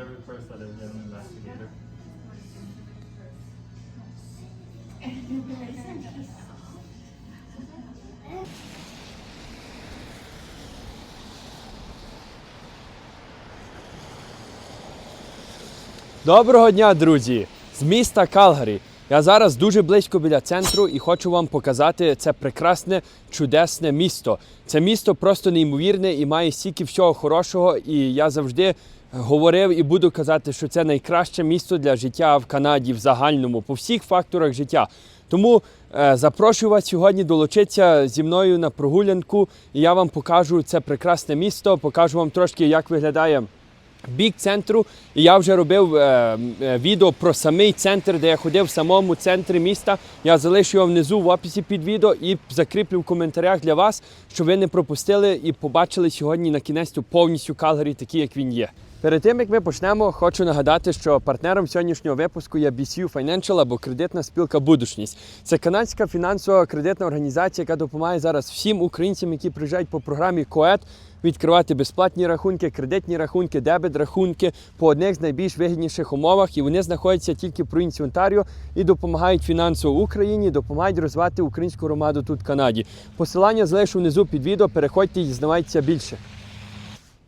I request that I get an investigator. Доброго дня, друзі! З міста Калгарі. Я зараз дуже близько біля центру і хочу вам показати це прекрасне, чудесне місто. Це місто просто неймовірне і має стільки всього хорошого. І я завжди говорив і буду казати, що це найкраще місто для життя в Канаді в загальному, по всіх факторах життя. Тому е, запрошую вас сьогодні долучитися зі мною на прогулянку, і я вам покажу це прекрасне місто, покажу вам трошки, як виглядає бік центру. І я вже робив е, е, відео про самий центр, де я ходив в самому центрі міста. Я залишу його внизу в описі під відео і закріплю в коментарях для вас, щоб ви не пропустили і побачили сьогодні на кінець повністю Калгарі, такий, як він є. Перед тим як ми почнемо, хочу нагадати, що партнером сьогоднішнього випуску є BCU Financial або кредитна спілка Будушність. Це канадська фінансова кредитна організація, яка допомагає зараз всім українцям, які приїжджають по програмі КОЕД, відкривати безплатні рахунки, кредитні рахунки, дебет рахунки по одних з найбільш вигідніших умовах. І вони знаходяться тільки в провінції Онтаріо і допомагають фінансово Україні, допомагають розвивати українську громаду тут в Канаді. Посилання залишу внизу під відео. Переходьте і дізнавайтеся більше.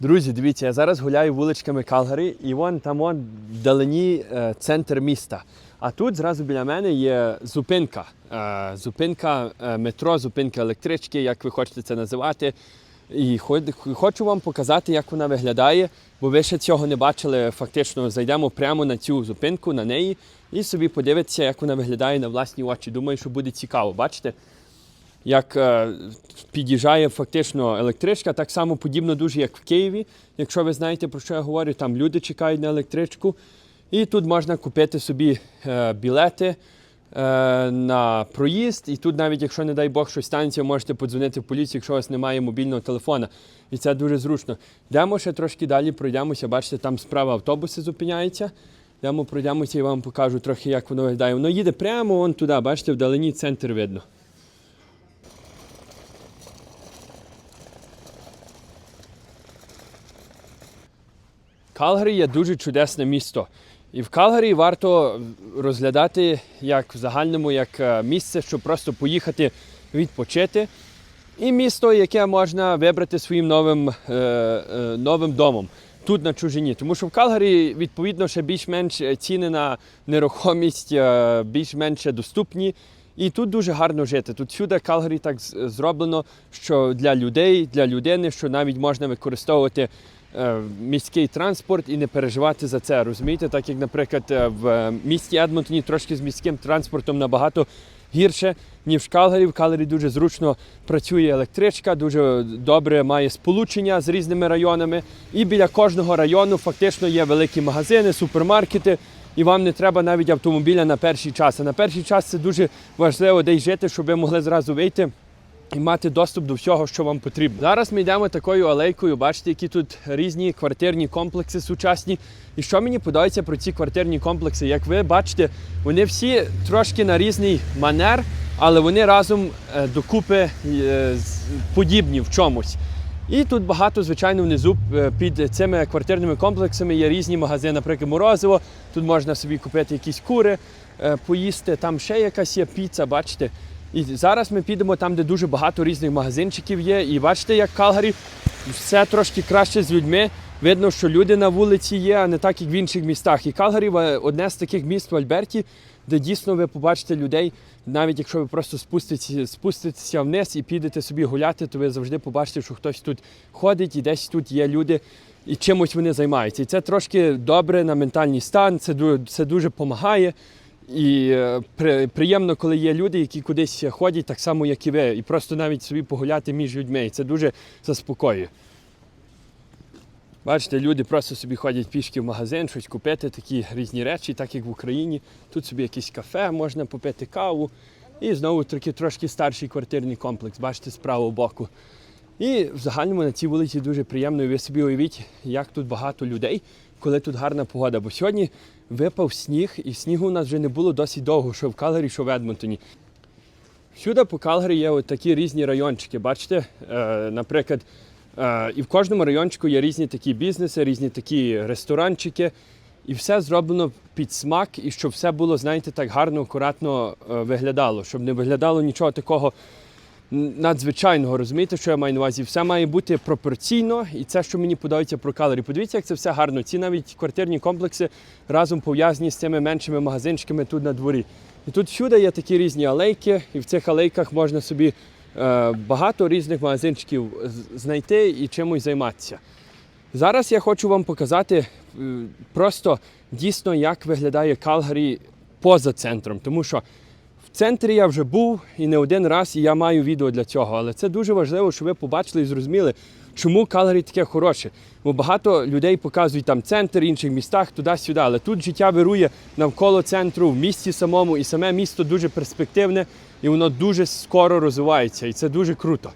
Друзі, дивіться, я зараз гуляю вуличками Калгарі, і вон там вон вдалині е, центр міста. А тут зразу біля мене є зупинка. Е, зупинка е, метро, зупинка електрички, як ви хочете це називати. І хо- хочу вам показати, як вона виглядає, бо ви ще цього не бачили. Фактично зайдемо прямо на цю зупинку, на неї, і собі подивитися, як вона виглядає на власні очі. Думаю, що буде цікаво. Бачите? Як е, під'їжджає фактично електричка, так само подібно дуже, як в Києві. Якщо ви знаєте, про що я говорю, там люди чекають на електричку. І тут можна купити собі е, білети е, на проїзд. І тут, навіть якщо, не дай Бог, щось станеться, можете подзвонити в поліцію, якщо у вас немає мобільного телефона. І це дуже зручно. Йдемо ще трошки далі, пройдемося. Бачите, там справа автобуси зупиняються. Йдемо, пройдемося і вам покажу трохи, як воно виглядає. Воно їде прямо вон туди, бачите, вдалині центр видно. Калгарі є дуже чудесне місто. І в Калгарі варто розглядати як в загальному як е, місце, щоб просто поїхати відпочити. І місто, яке можна вибрати своїм новим, е, е, новим домом тут на чужині. Тому що в Калгарі, відповідно, ще більш-менш ціни на нерухомість більш-менш доступні. І тут дуже гарно жити. Тут всюди Калгарі так зроблено, що для людей, для людини, що навіть можна використовувати міський транспорт і не переживати за це. Розумієте, так як, наприклад, е, в е, місті Едмонтоні трошки з міським транспортом набагато гірше, ніж в Калгарі. В Калгарі дуже зручно працює електричка, дуже добре має сполучення з різними районами. І біля кожного району фактично є великі магазини, супермаркети. І вам не треба навіть автомобіля на перший час. А на перший час це дуже важливо десь жити, щоб ви могли зразу вийти і мати доступ до всього, що вам потрібно. Зараз ми йдемо такою алейкою. Бачите, які тут різні квартирні комплекси сучасні. І що мені подобається про ці квартирні комплекси? Як ви бачите, вони всі трошки на різний манер, але вони разом е, докупи е, подібні в чомусь. І тут багато, звичайно, внизу е, під цими квартирними комплексами є різні магазини, наприклад, морозиво. Тут можна собі купити якісь кури, поїсти. Там ще якась є піца, бачите. І зараз ми підемо там, де дуже багато різних магазинчиків є. І бачите, як Калгарі все трошки краще з людьми. Видно, що люди на вулиці є, а не так, як в інших містах. І Калгарі одне з таких міст в Альберті, де дійсно ви побачите людей, навіть якщо ви просто спуститеся, спуститеся вниз і підете собі гуляти, то ви завжди побачите, що хтось тут ходить і десь тут є люди, і чимось вони займаються. І це трошки добре на ментальний стан, це, це дуже допомагає. І е, при, приємно, коли є люди, які кудись ходять, так само, як і ви, і просто навіть собі погуляти між людьми. І це дуже заспокоює. Бачите, люди просто собі ходять пішки в магазин, щось купити, такі різні речі, так як в Україні. Тут собі якесь кафе, можна попити каву. І знову таки трошки старший квартирний комплекс, бачите, з правого боку. І в загальному на цій вулиці дуже приємно. І ви собі уявіть, як тут багато людей, коли тут гарна погода. Бо сьогодні випав сніг, і снігу у нас вже не було досить довго, що в Калгарі, що в Едмонтоні. Всюди по Калгарі є от такі різні райончики. Бачите, е, наприклад, Е, і в кожному райончику є різні такі бізнеси, різні такі ресторанчики. І все зроблено під смак, і щоб все було, знаєте, так гарно, акуратно е, виглядало, щоб не виглядало нічого такого надзвичайного. Розумієте, що я маю на увазі? Все має бути пропорційно, і це, що мені подобається про калорі. Подивіться, як це все гарно. Ці навіть квартирні комплекси разом пов'язані з цими меншими магазинчиками тут на дворі. І тут всюди є такі різні алейки, і в цих алейках можна собі е, багато різних магазинчиків знайти і чимось займатися. Зараз я хочу вам показати е, просто дійсно, як виглядає Калгарі поза центром. Тому що в центрі я вже був і не один раз, і я маю відео для цього. Але це дуже важливо, щоб ви побачили і зрозуміли, чому Калгарі таке хороше. Бо багато людей показують там центр, в інших містах, туди-сюди. Але тут життя вирує навколо центру, в місті самому, і саме місто дуже перспективне, і воно дуже скоро розвивається. І це дуже круто.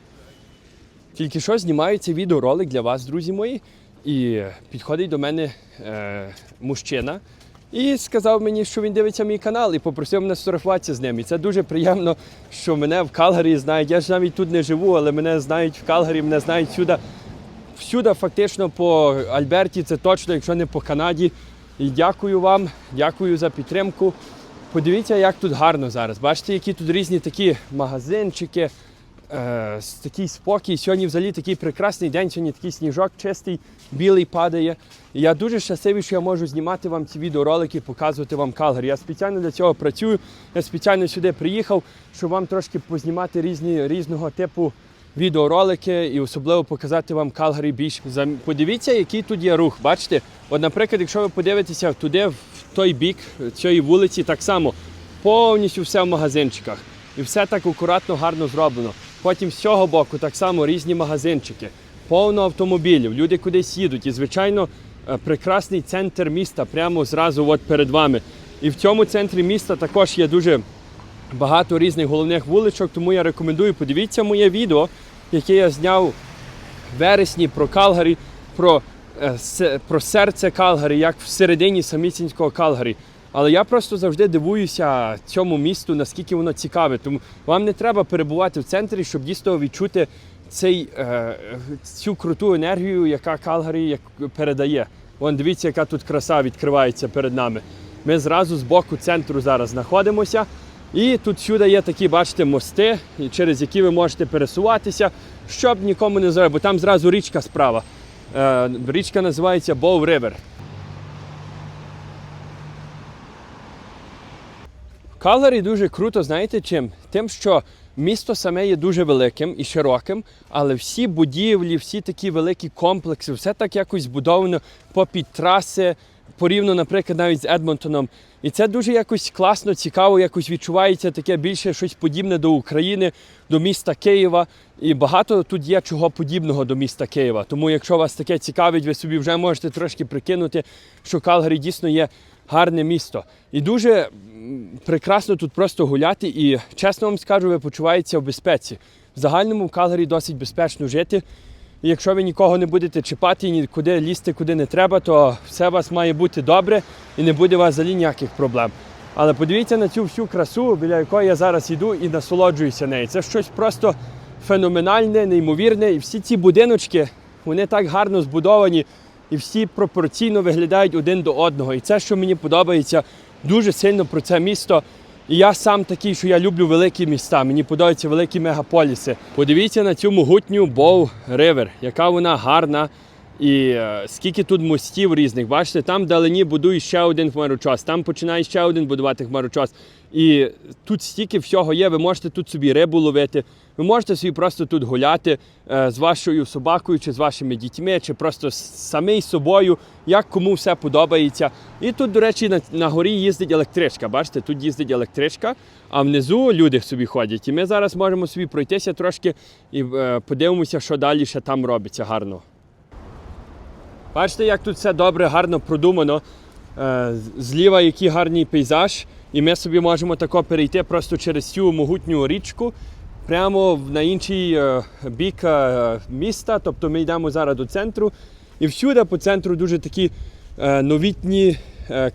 Тільки що знімається відеоролик для вас, друзі мої, і підходить до мене е, мужчина і сказав мені, що він дивиться мій канал і попросив мене сфотографуватися з ним. І це дуже приємно, що мене в Калгарі знають. Я ж навіть тут не живу, але мене знають в Калгарі, мене знають всюди. Всюди, фактично, по Альберті, це точно, якщо не по Канаді. І дякую вам, дякую за підтримку. Подивіться, як тут гарно зараз. Бачите, які тут різні такі магазинчики, е, такий спокій. Сьогодні взагалі такий прекрасний день, сьогодні такий сніжок чистий, білий падає. Я дуже щасливий, що я можу знімати вам ці відеоролики, показувати вам Калгарі. Я спеціально для цього працюю. Я спеціально сюди приїхав, щоб вам трошки познімати різні, різного типу відеоролики і особливо показати вам Калгарі більш. Подивіться, який тут є рух. Бачите? От, наприклад, якщо ви подивитеся туди, в той бік цієї вулиці, так само повністю все в магазинчиках. І все так акуратно, гарно зроблено. Потім з цього боку так само різні магазинчики, повно автомобілів, люди кудись їдуть. І, звичайно, е, прекрасний центр міста прямо зразу от перед вами. І в цьому центрі міста також є дуже багато різних головних вуличок, тому я рекомендую подивіться моє відео, яке я зняв в вересні про Калгарі, про, е, про серце Калгарі, як всередині самісінького Калгарі. Але я просто завжди дивуюся цьому місту, наскільки воно цікаве. Тому вам не треба перебувати в центрі, щоб дійсно відчути цей, е, цю круту енергію, яка Калгарі передає. Вон дивіться, яка тут краса відкривається перед нами. Ми зразу з боку центру зараз знаходимося. І тут сюди є такі, бачите, мости, через які ви можете пересуватися, щоб нікому не зробити, бо там зразу річка справа. Е, річка називається Bow River. Калгарі дуже круто, знаєте чим? Тим, що місто саме є дуже великим і широким, але всі будівлі, всі такі великі комплекси, все так якось збудовано попід траси, порівняно, наприклад, навіть з Едмонтоном. І це дуже якось класно, цікаво, якось відчувається таке більше щось подібне до України, до міста Києва. І багато тут є чого подібного до міста Києва. Тому, якщо вас таке цікавить, ви собі вже можете трошки прикинути, що Калгарі дійсно є гарне місто. І дуже прекрасно тут просто гуляти. І чесно вам скажу, ви почуваєтеся в безпеці. В загальному в Калгарі досить безпечно жити. І якщо ви нікого не будете чіпати нікуди лізти, куди не треба, то все у вас має бути добре і не буде у вас взагалі ніяких проблем. Але подивіться на цю всю красу, біля якої я зараз йду і насолоджуюся нею. Це щось просто феноменальне, неймовірне. І всі ці будиночки, вони так гарно збудовані і всі пропорційно виглядають один до одного. І це, що мені подобається дуже сильно про це місто. І я сам такий, що я люблю великі міста. Мені подобаються великі мегаполіси. Подивіться на цю могутню Боу Ривер, яка вона гарна. І е, скільки тут мостів різних. Бачите, там вдалині будують ще один хмарочос, там починає ще один будувати хмарочос. І тут стільки всього є. Ви можете тут собі рибу ловити, ви можете собі просто тут гуляти е, з вашою собакою, чи з вашими дітьми, чи просто самий собою, як кому все подобається. І тут, до речі, на, на горі їздить електричка. Бачите, тут їздить електричка, а внизу люди собі ходять. І ми зараз можемо собі пройтися трошки і е, подивимося, що далі ще там робиться гарно. Бачите, як тут все добре, гарно продумано. Е, Зліва який гарний пейзаж, і ми собі можемо тако перейти просто через цю могутню річку прямо на інший е, бік е, міста. Тобто ми йдемо зараз до центру. І всюди по центру дуже такі новітні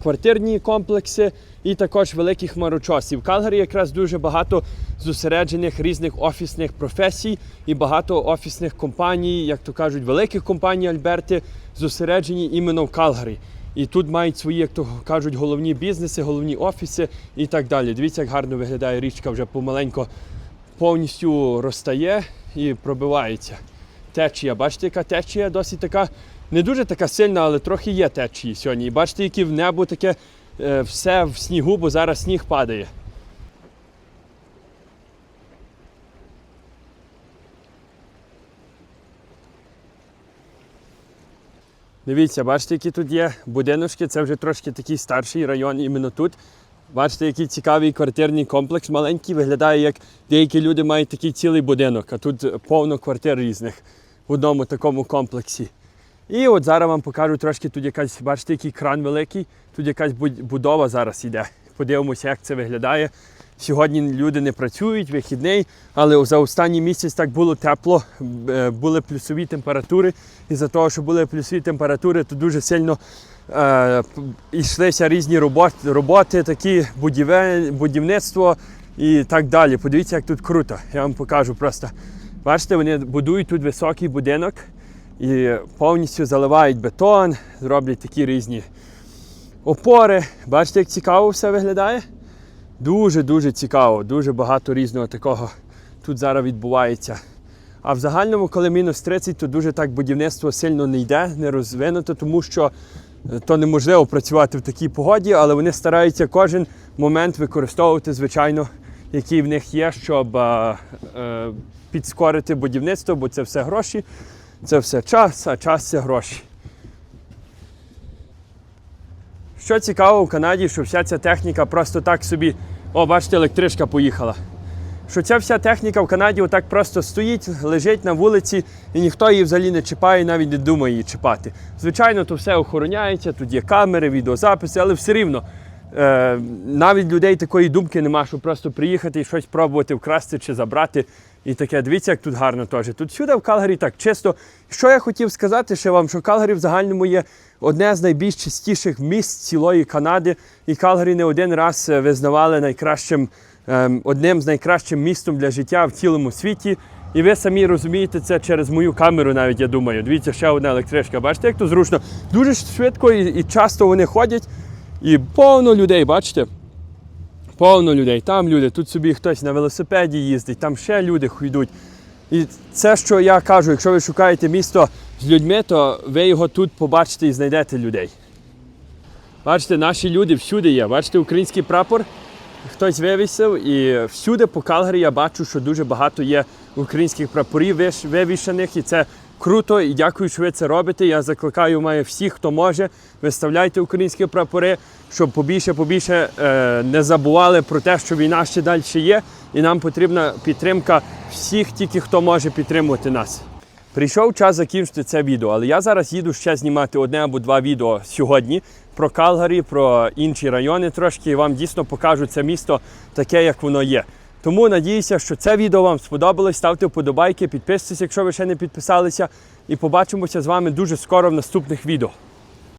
квартирні комплекси і також великі хмарочоси. В Калгарі якраз дуже багато зосереджених різних офісних професій і багато офісних компаній, як то кажуть, великих компаній Альберти зосереджені іменно в Калгарі. І тут мають свої, як то кажуть, головні бізнеси, головні офіси і так далі. Дивіться, як гарно виглядає річка вже помаленько повністю розтає і пробивається. Течія. Бачите, яка течія досить така, не дуже така сильна, але трохи є течії сьогодні. І бачите, яке в небо таке е, все в снігу, бо зараз сніг падає. Дивіться, бачите, які тут є будиночки. Це вже трошки такий старший район іменно тут. Бачите, який цікавий квартирний комплекс маленький. Виглядає, як деякі люди мають такий цілий будинок, а тут повно квартир різних в одному такому комплексі. І от зараз вам покажу трошки тут якась, бачите, який кран великий, тут якась буд- будова зараз йде. Подивимося, як це виглядає. Сьогодні люди не працюють, вихідний, але за останній місяць так було тепло, е, були плюсові температури. І за того, що були плюсові температури, то дуже сильно е, йшлися різні роботи, роботи такі будівель, будівництво і так далі. Подивіться, як тут круто. Я вам покажу просто. Бачите, вони будують тут високий будинок і повністю заливають бетон, роблять такі різні опори. Бачите, як цікаво все виглядає? Дуже-дуже цікаво, дуже багато різного такого тут зараз відбувається. А в загальному, коли мінус 30, то дуже так будівництво сильно не йде, не розвинуто, тому що е, то неможливо працювати в такій погоді, але вони стараються кожен момент використовувати, звичайно, який в них є, щоб е, е, підскорити будівництво, бо це все гроші, це все час, а час це гроші. Що цікаво в Канаді, що вся ця техніка просто так собі. О, бачите, електричка поїхала. Що ця вся техніка в Канаді отак просто стоїть, лежить на вулиці, і ніхто її взагалі не чіпає, навіть не думає її чіпати. Звичайно, то все охороняється, тут є камери, відеозаписи, але все рівно. Е, навіть людей такої думки нема, щоб просто приїхати і щось пробувати вкрасти чи забрати. І таке, дивіться, як тут гарно теж. Тут сюди в Калгарі так чисто. Що я хотів сказати ще вам, що Калгарі в загальному є одне з найбільш чистіших міст цілої Канади. І Калгарі не один раз е, визнавали найкращим, ем, одним з найкращим містом для життя в цілому світі. І ви самі розумієте це через мою камеру, навіть я думаю. Дивіться, ще одна електричка. Бачите, як тут зручно. Дуже швидко і, і часто вони ходять. І повно людей, бачите? Повно людей. Там люди, тут собі хтось на велосипеді їздить, там ще люди йдуть. І це, що я кажу, якщо ви шукаєте місто з людьми, то ви його тут побачите і знайдете людей. Бачите, наші люди всюди є. Бачите, український прапор хтось вивісив, і всюди по Калгарі я бачу, що дуже багато є українських прапорів вивішаних, і це круто. І дякую, що ви це робите. Я закликаю маю всіх, хто може, виставляйте українські прапори, щоб побільше побільше е, не забували про те, що війна ще далі є, і нам потрібна підтримка всіх, тільки хто може підтримувати нас. Прийшов час закінчити це відео, але я зараз їду ще знімати одне або два відео сьогодні про Калгарі, про інші райони трошки, і вам дійсно покажу це місто таке, як воно є. Тому надіюся, що це відео вам сподобалось. Ставте вподобайки, підписуйтесь, якщо ви ще не підписалися, і побачимося з вами дуже скоро в наступних відео.